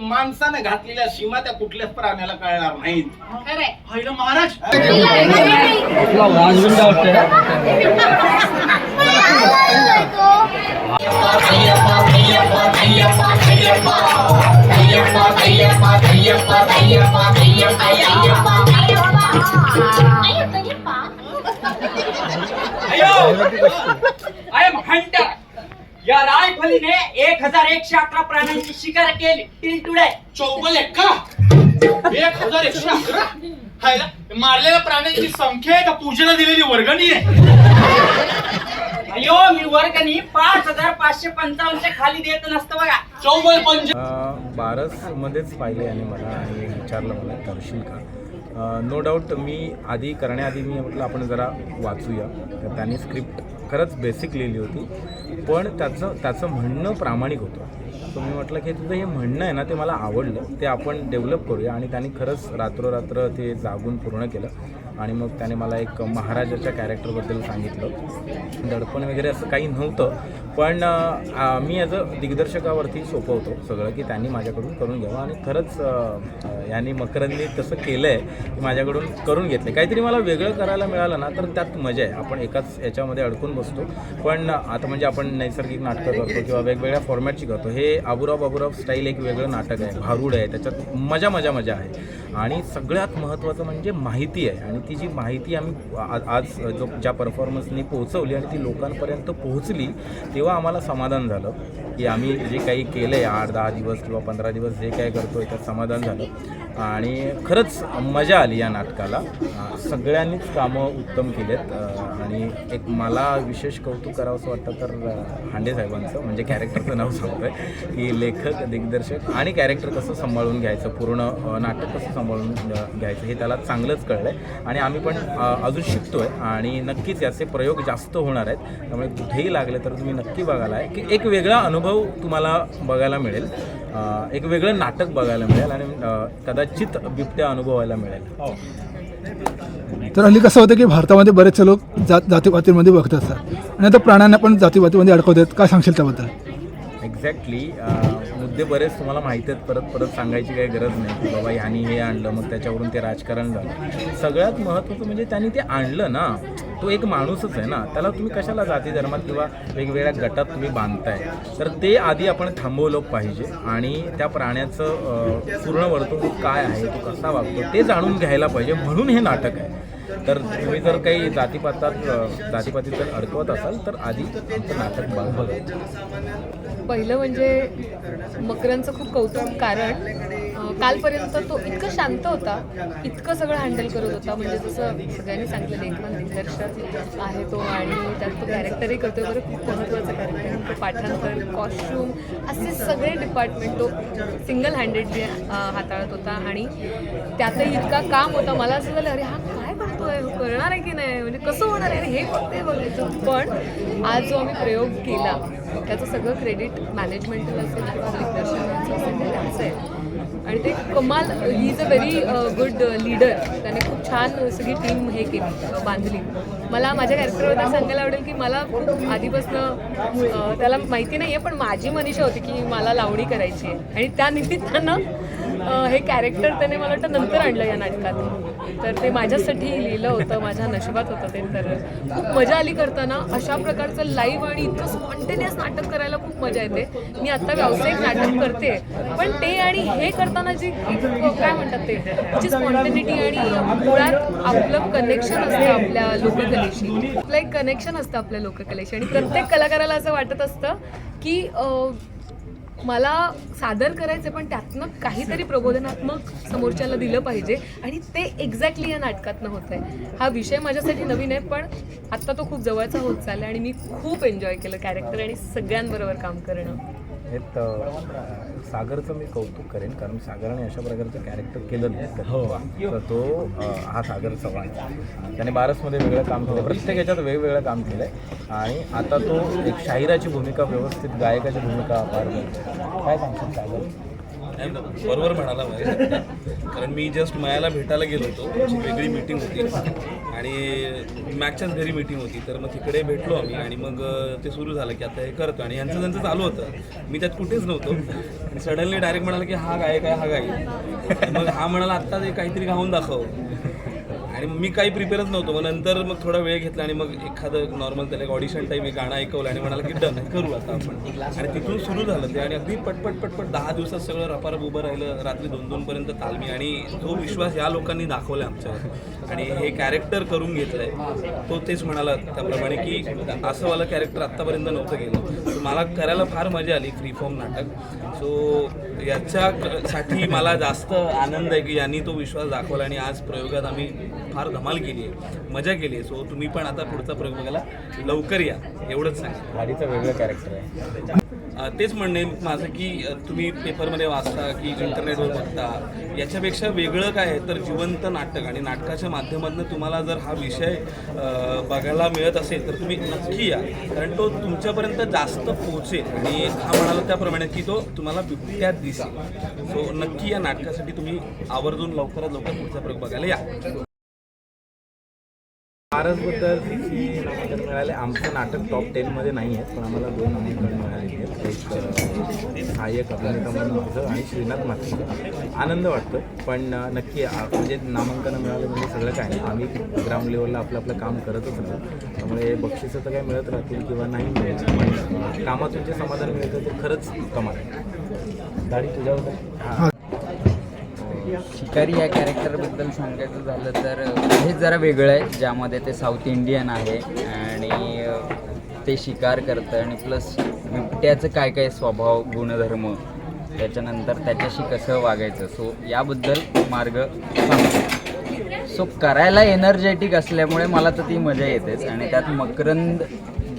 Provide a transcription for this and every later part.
माणसाने घातलेल्या सीमा त्या कुठल्याच प्राण्याला कळणार नाहीत हायला महाराज आय एम हंटर या रायफलीने एक हजार एकशे अकरा प्राण्यांची शिकार केली. Till today. चौबल एक्का एक हजार एकशे अकरा? हायला मारलेल्या प्राण्यांची संख्या आहे का पूजेला दिलेली वर्गणी आहे. अयो मी वर्गणी पाच हजार पाचशे पंचावन्नच्या खाली देत नसतं बघा. चौबल पंच बारसमध्येच पाहिले आणि मला आणि विचारलं मला करशील का नो डाऊट मी आधी करण्याआधी मी म्हटलं आपण जरा वाचूया. तर त्यांनी स्क्रिप्ट खरंच बेसिक लिहिली होती. पण त्याचं त्याचं म्हणणं प्रामाणिक होतं. सो मी म्हटलं की तुझं हे म्हणणं आहे ना ते मला आवडलं. ते आपण डेव्हलप करूया. आणि त्यांनी खरंच रात्रोरात्र ते जागून पूर्ण केलं. आणि मग त्याने मला एक महाराजाच्या कॅरेक्टरबद्दल सांगितलं. दडपण वगैरे असं काही नव्हतं. पण मी ॲज अ दिग्दर्शकावरती सोपवतो सगळं की त्यांनी माझ्याकडून करून घ्यावं आणि खरंच याने मकरंदी यांनी तसं केलं आहे की माझ्याकडून करून घेतलं. काहीतरी मला वेगळं करायला मिळालं ना तर त्यात मजा आहे. आपण एकाच याच्यामध्ये अडकून बसतो. पण आता म्हणजे आपण नैसर्गिक नाटकं करतो किंवा वेगवेगळ्या फॉर्मॅटची करतो. हे आबुराव बाबुराव स्टाईल एक वेगळं नाटक आहे. भारूड आहे. त्याच्यात मजा मजा मजा आहे. आणि सगळ्यात महत्त्वाचं म्हणजे माहिती आहे. आणि ती जी माहिती आम्ही आज जो ज्या परफॉर्मन्सनी पोहोचवली आणि ती लोकांपर्यंत पोहोचली तेव्हा आम्हाला समाधान झालं. की आम्ही जे काही केलं आहे आठ दहा दिवस किंवा पंधरा दिवस जे काही करतो आहे त्यात समाधान झालं. आणि खरंच मजा आली या नाटकाला. सगळ्यांनीच कामं उत्तम केलेत. आहेत आणि एक मला विशेष कौतुक करावं असं वाटतं तर हांडे साहेबांचं म्हणजे कॅरेक्टरचं नाव सांगतोय की लेखक दिग्दर्शक आणि कॅरेक्टर कसं सांभाळून घ्यायचं पूर्ण नाटक कसं सांभाळून घ्यायचं हे त्याला चांगलंच कळलं आहे आणि आम्ही पण अजून शिकतोय आणि नक्कीच याचे प्रयोग जास्त होणार आहेत. त्यामुळे कुठेही लागले तर तुम्ही नक्की बघायला आहे की एक वेगळा अनुभव तुम्हाला बघायला मिळेल. एक वेगळं नाटक बघायला मिळेल आणि कदाचित बिबट्या अनुभवायला मिळेल. तर हल्ली कसं होतं की भारतामध्ये बरेचसे लोक जात जातीपातीमध्ये बघत असतात आणि आता प्राण्यांना पण जातीपातीमध्ये अडकवतात. काय सांगशील त्याबद्दल? एक्झॅक्टली मुद्दे बरेच तुम्हाला माहिती आहेत. परत परत सांगायची काही गरज नाही की बाबा ह्यानी हे आणलं मग त्याच्यावरून ते राजकारण झालं. सगळ्यात महत्त्वाचं म्हणजे त्यांनी ते आणलं ना तो एक माणूसच आहे ना. त्याला तुम्ही कशाला जाती धर्मात किंवा वेगवेगळ्या गटात तुम्ही बांधताय? तर ते आधी आपण थांबवलं पाहिजे आणि त्या प्राण्याचं पूर्ण वर्तणूक काय आहे तो कसा वागतो ते जाणून घ्यायला पाहिजे. म्हणून हे नाटक आहे. तर तुम्ही जर काही जातीपातात जातीपातीत जर अडकवत असाल तर आधी आमचं नाटक बघा पहिलं म्हणजे मकरांचं खूप कौतुक कारण कालपर्यंत तो इतकं शांत होता इतकं सगळं हँडल करत होता. म्हणजे जसं सगळ्यांनी सांगितलं लेखन दिग्दर्शक आहे तो आणि त्यात तो कॅरेक्टरही करतोय बरं खूप महत्त्वाचं कॅरेक्टर तो पाठांतर कॉस्ट्यूम असे सगळे डिपार्टमेंट तो सिंगल हँडेडली हाताळत होता. आणि त्यातही इतका काम होता. मला असं झालं अरे हा हो, करणार आहे की नाही? म्हणजे कसं होणार आहे? हे फक्त बघायचं पण आज जो आम्ही प्रयोग केला त्याचं सगळं क्रेडिट मॅनेजमेंटल असेल किंवा दिग्दर्शनाचं असेल ते त्याचं आहे. आणि ते कमाल he is a very good leader त्याने खूप छान सगळी टीम हे केली बांधली. मला माझ्या कॅरेक्टरबद्दल सांगायला आवडेल की मला खूप आधीपासून त्याला माहिती नाही आहे पण माझी मनीषा होती की मला लावणी करायची आहे. आणि त्या निमित्तानं हे कॅरेक्टर त्याने मला वाटतं नंतर आणलं या नाटकात. तर ते माझ्यासाठी लिहिलं होतं माझ्या नशिबात होतं ते. तर खूप मजा आली करताना. अशा प्रकारचं लाईव्ह आणि इतकं स्पॉन्टेनियस नाटक करायला खूप मजा येते. मी आत्ता व्यावसायिक नाटक करते. पण ते आणि हे करताना जी काय म्हणतात ते जी स्पॉन्टेनिटी आणि मुळात आपलं कनेक्शन असतं आपल्या लोककलेशी. आपलं एक कनेक्शन असतं आपल्या लोककलेशी. आणि प्रत्येक कलाकाराला असं वाटत असतं की मला सादर करायचं पण त्यातनं काहीतरी प्रबोधनात्मक समोरच्याला दिलं पाहिजे. आणि ते एक्झॅक्टली या नाटकातनं होत आहे हा विषय माझ्यासाठी नवीन आहे पण आत्ता तो खूप जवळचा होत चालला आणि मी खूप एन्जॉय केलं कॅरेक्टर आणि सगळ्यांबरोबर काम करणं. हे त- सागरचं मी कौतुक करेन कारण सागराने अशा प्रकारचं कॅरेक्टर केलं नाही. कधी. तर तो हा सागर चव्हाण त्याने बारसमध्ये वेगळं काम केलं प्रत्येक याच्यात वेगवेगळं काम केलं आहे आणि आता तो एक शाहिराची भूमिका व्यवस्थित गायकाची भूमिका पार काय सांगशील सागर? नाही, बरोबर म्हणाला म्हणजे कारण मी जस्ट मायाला भेटायला गेलो होतो. वेगळी मीटिंग होती. आणि मॅकच्याच घरी मीटिंग होती. तर मग तिकडे भेटलो आम्ही. आणि मग ते सुरू झालं की आता हे करतो. आणि यांचं त्यांचं चालू होतं. मी त्यात कुठेच नव्हतो. सडनली डायरेक्ट म्हणाला की हा गायक आहे हा गायक. मग हा म्हणाला आत्ता ते काहीतरी गाऊन दाखव. आणि मग मी काही प्रिपेअरच नव्हतो. मग नंतर मग थोडा वेळ घेतला आणि मग एखादं नॉर्मल त्याला एक ऑडिशन टाईम एक गाणं ऐकवलं आणि म्हणाला की डन करू आता आपण. आणि तिथून सुरू झालं ते आणि अगदी पटपट पटपट दहा दिवसात सगळं रपारप उभं राहिलं. रात्री दोन दोनपर्यंत तालमी आणि जो विश्वास या लोकांनी दाखवला आमच्यावर. आणि हे कॅरेक्टर करून घेतलंय. तो तेच म्हणाला त्याप्रमाणे की असं वाला कॅरेक्टर आत्तापर्यंत नव्हतं गेलं मला करायला फार मजा आली फ्री फॉर्म नाटक. सो याच्यासाठी मला जास्त आनंद आहे की यांनी तो विश्वास दाखवला आणि आज प्रयोगात आम्ही फार धमाल केली आहे. मजा केली आहे. सो तुम्ही पण आता पुढचा प्रयोग बघायला लवकर या. एवढंच सांगा गाडीचं वेगळं कॅरेक्टर आहे. तेच म्हणणं माझं की तुम्ही पेपरमध्ये वाचता की इंटरनेटवर बघता याच्यापेक्षा वेगळं काय आहे तर जिवंत नाटक. आणि नाटकाच्या माध्यमातून तुम्हाला जर हा विषय बघायला मिळत असेल तर तुम्ही नक्की या. कारण तो तुमच्यापर्यंत जास्त पोहोचेल. आणि हा म्हणाला त्याप्रमाणे की तो तुम्हाला बिबट्यात दिसेल. सो नक्की या नाटकासाठी तुम्ही आवर्जून लवकरात लवकर पुढचा प्रयोग बघायला या. महाराजबद्दल नामांकन मिळाले. आमचं नाटक टॉप टेनमध्ये नाही आहे पण आम्हाला दोन नामांकन मिळाले आहेत. एक सहाय्यक अभिनेता म्हणून माझं आणि श्रीनाथ माथेकर आनंद वाटतो पण नक्की म्हणजे नामांकन मिळालं म्हणजे सगळं काय नाही. आम्ही ग्राउंड लेवलला आपलं आपलं काम करतच राहतो त्यामुळे बक्षिसं तर काय मिळत राहतील किंवा नाही मिळत पण कामातून जे समाधान मिळतं ते खरंच कमाल आहे. दाढी तुझ्यावर शिकारी या कॅरेक्टरबद्दल सांगायचं झालं तर हे जरा वेगळं आहे ज्यामध्ये ते साऊथ इंडियन आहे आणि ते शिकार करतं आणि प्लस बिबट्याचं काय काय स्वभाव गुणधर्म त्याच्यानंतर त्याच्याशी कसं वागायचं सो याबद्दल मार्ग सांगतो. सो करायला एनर्जेटिक असल्यामुळे मला तर ती मजा येतेच आणि त्यात मकरंद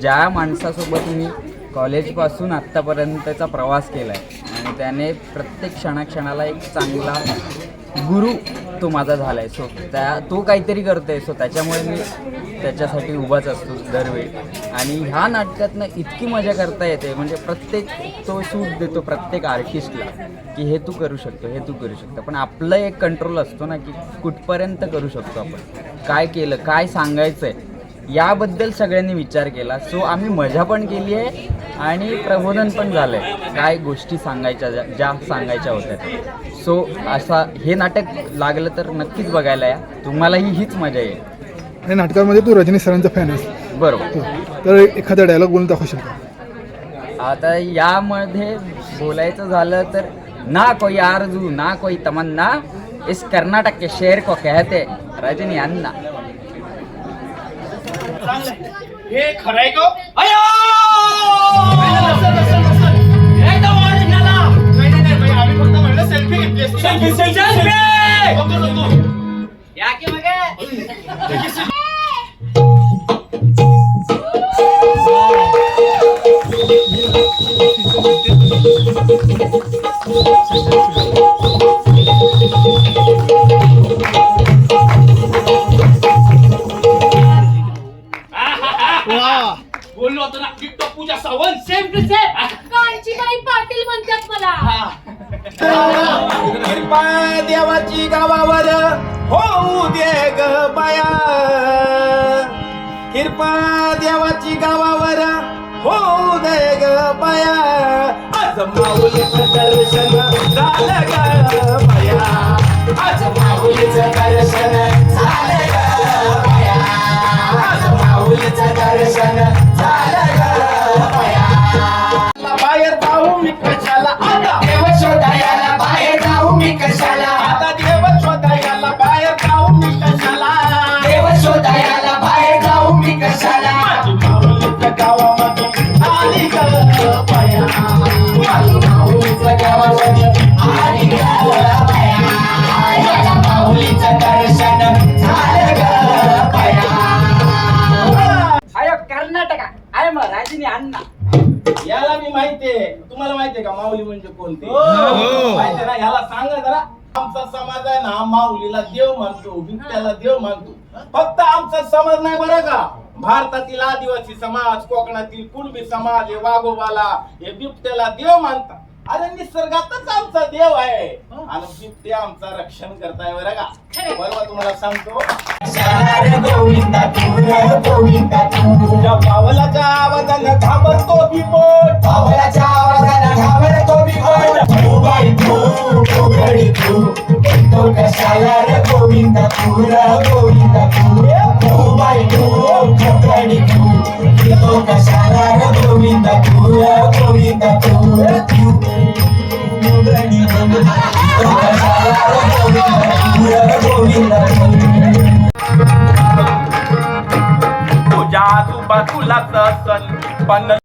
ज्या माणसासोबत मी कॉलेजपासून आत्तापर्यंतचा प्रवास केला आहे आणि त्याने प्रत्येक क्षणाक्षणाला एक चांगला गुरु तो माझा झाला आहे सो त्या तो काहीतरी करतोय. सो त्याच्यामुळे मी त्याच्यासाठी उभाच असतो दरवेळी. आणि ह्या नाटकातनं इतकी मजा करता येते. म्हणजे प्रत्येक तो सूट देतो प्रत्येक आर्टिस्टला की हे तू करू शकतो हे तू करू शकतो. पण आपलं एक कंट्रोल असतो ना की कुठपर्यंत करू शकतो आपण. काय केलं काय सांगायचं आहे याबद्दल सगळ्यांनी विचार केला. सो आम्ही मजा पण केली आहे आणि प्रबोधन पण झालं आहे काय गोष्टी सांगायच्या ज्या ज्या सांगायच्या होत्या. सो असा हे नाटक लागलं तर नक्कीच बघायला या. तुम्हालाही हीच मजा येईल. आणि नाटकामध्ये तू रजनी सरांचा फॅन आहेस. बरोबर. हो. तर एखादा डायलॉग बोलून दाखवू शकतो. आता यामध्ये बोलायचं झालं तर ना कोई आरजू ना कोई तमन्ना इस कर्नाटक के शेर को कहते रजनी अन्ना. हे खरंय का? अयो सेल्फी घेतली असती. Selfie, कृपा देवाची गावावर होऊ दे ग बाया कृपा देवाची गावावर होऊ दे ग बाया आज माऊलीचं दर्शन झालं ग बाया तुम्हाला माहितीये का माऊली म्हणजे कोणते? माहितीये ना? याला सांगा जरा. आमचा समाज आहे ना माऊलीला देव मानतो बिबट्याला देव मानतो. फक्त आमचा समाज नाही बरं का? भारतातील आदिवासी समाज कोकणातील कुणबी समाज हे वाघोबाला हे बिबट्याला देव मानतात. अरे निसर्गातच आमचा देव आहे. आणि बिबट्या आमचा रक्षण करताय बरं का? बरोबर तुम्हाला सांगतो. तुझ्या पावलाच्या आवाजानं घाबरतो बिबट पावलाच्या आवाजानं घाबरतो बिबट तू बाई तू. तू गडी कशाला गोविंद गोविंदा गोविंद रे बाई तू तू गोविंद पूर गोविंद तुझ्या आजूबाजूला ससन पण